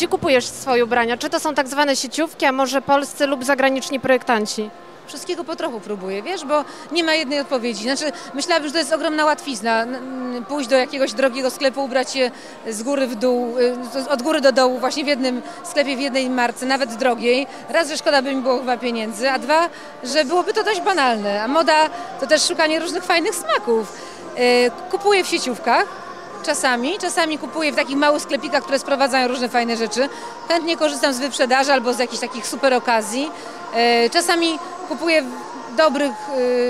gdzie kupujesz swoje ubrania? Czy to są tak zwane sieciówki, a może polscy lub zagraniczni projektanci? Wszystkiego po trochu próbuję, wiesz, bo nie ma jednej odpowiedzi. Znaczy, myślałabym, że to jest ogromna łatwizna. Pójść do jakiegoś drogiego sklepu, ubrać się z góry w dół, y, od góry do dołu, właśnie w jednym sklepie, w jednej marce, nawet drogiej. Raz, że szkoda by mi było chyba pieniędzy, a dwa, że byłoby to dość banalne. A moda to też szukanie różnych fajnych smaków. Y, Kupuję w sieciówkach, Czasami, czasami kupuję w takich małych sklepikach, które sprowadzają różne fajne rzeczy. Chętnie korzystam z wyprzedaży albo z jakichś takich super okazji. E, Czasami kupuję w dobrych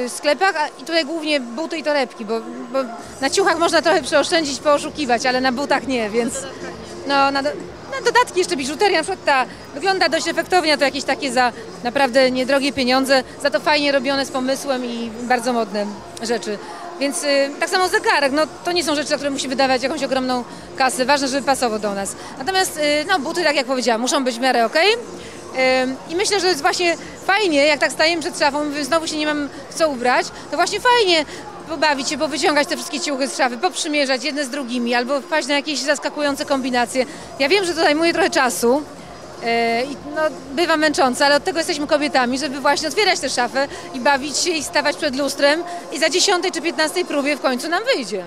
e, sklepach a i tutaj głównie buty i torebki, bo, bo na ciuchach można trochę przeoszczędzić, pooszukiwać, ale na butach nie, więc no, na dodatki jeszcze biżuteria, na przykład ta wygląda dość efektownie, to jakieś takie za naprawdę niedrogie pieniądze, za to fajnie robione z pomysłem i bardzo modne rzeczy. Więc y, tak samo zegarek, no to nie są rzeczy, na które musi wydawać jakąś ogromną kasę. Ważne, żeby pasował do nas. Natomiast y, no, buty, tak jak powiedziałam, muszą być w miarę okej. Ym, I myślę, że jest właśnie fajnie, jak tak stajemy przed szafą, mówię, znowu się nie mam co ubrać, to właśnie fajnie pobawić się, powyciągać te wszystkie ciuchy z szafy, poprzymierzać jedne z drugimi, albo wpaść na jakieś zaskakujące kombinacje. Ja wiem, że to zajmuje trochę czasu, e, i no, bywa męczące, ale od tego jesteśmy kobietami, żeby właśnie otwierać tę szafę i bawić się i stawać przed lustrem i za dziesiątej czy piętnastej próbie w końcu nam wyjdzie.